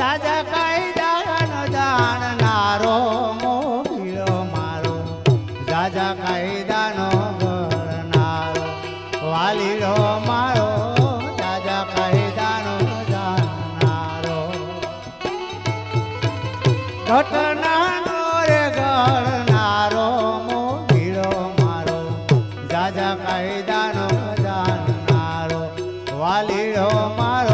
જાજા કાયદાનો જાણનારો મોગીરો મારો. જાજા કાયદાનો ગણનારો. વાલીડો મારો જાજા કાયદાનો જાણનારો. ઘટનાનો રે ગણનારો મોગીરો મારો. જાજા કાયદાનો જાણનારો. વાલીડો મારો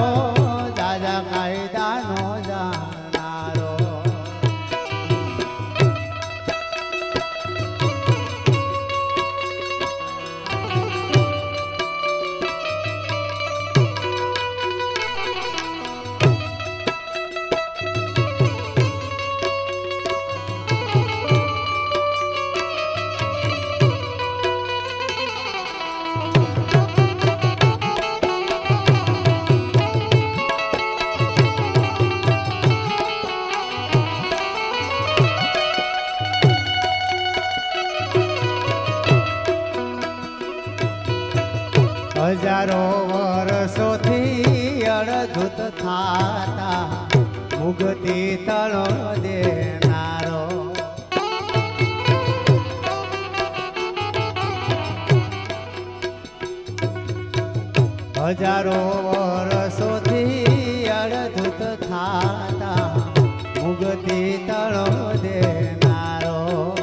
હજારો વર્ષોથી અડધૂત થાતા ઉગતી તળો દેનારો. હજારો વર્ષોથી અડધૂત થાતા ઉગતી તળો દેનારો.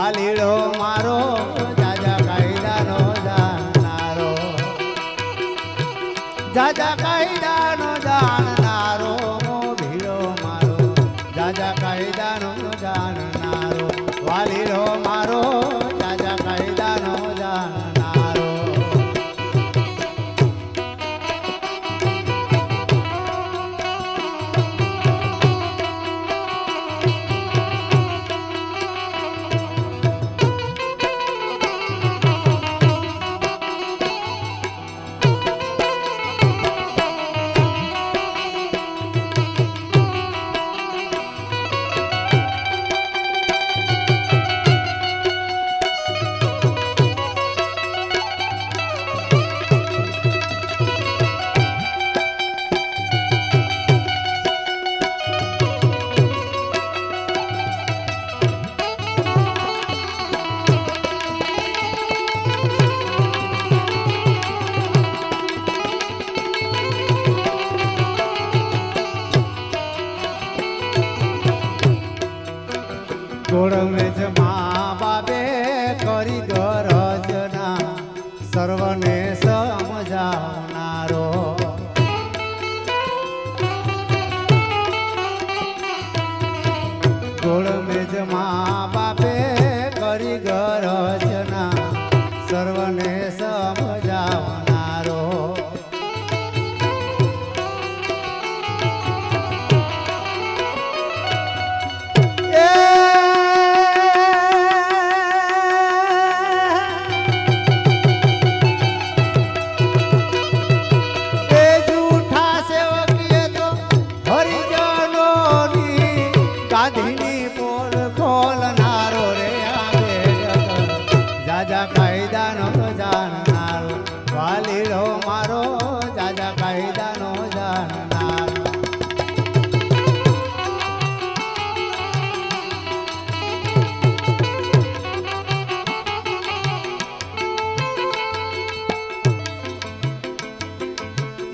વાલીડો મારો જાજા કાયદાનો જાણનારો જાજા કાયદાનો જાણનારો ગોળમે જમા બાબે કરી ગરજના. સર્વને સમજાવનારો. ગોળમે જમા બાબે કરી ગરજના. સર્વ ગાંધીની પોલ ખોલનારો રે આવે. જાજા કાયદાનો જાણનારો. વાલીરો મારો જાજા કાયદાનો